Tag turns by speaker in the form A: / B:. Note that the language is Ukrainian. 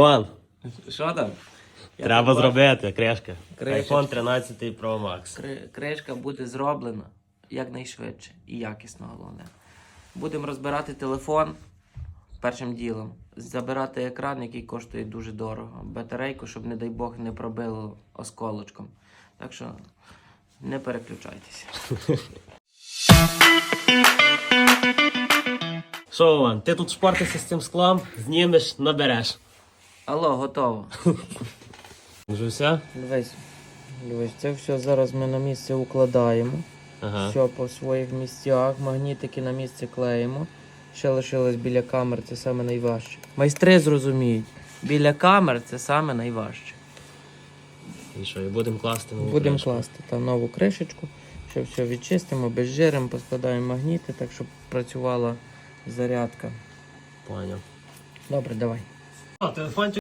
A: Вон,
B: Що там? Я
A: треба
B: так
A: зробити, кришка.
B: Кришечка.
A: iPhone 13 Pro Max.
B: кри- Кришка буде зроблена якнайшвидше і якісно головне. Будемо розбирати телефон першим ділом. Забирати екран, який коштує дуже дорого. Батарейку, щоб, не дай Бог, не пробило осколочком. Так що не переключайтеся.
A: Що, Вован, ти тут шпортишся з цим склом, знімеш, набереш.
B: Алло, готово.
A: Вже все?
B: Дивись, дивись, це все зараз ми на місце укладаємо.
A: Ага.
B: Все по своїх місцях, магнітики на місце клеїмо. Ще лишилось біля камер, це саме найважче. Майстри зрозуміють, біля камер це саме найважче.
A: І що, і будемо класти нову
B: Будемо
A: кришку.
B: класти там нову кришечку, ще все відчистимо, безжиримо, поскладаємо магніти, так щоб працювала зарядка.
A: Поняв.
B: Добре, давай.
A: О, телефончик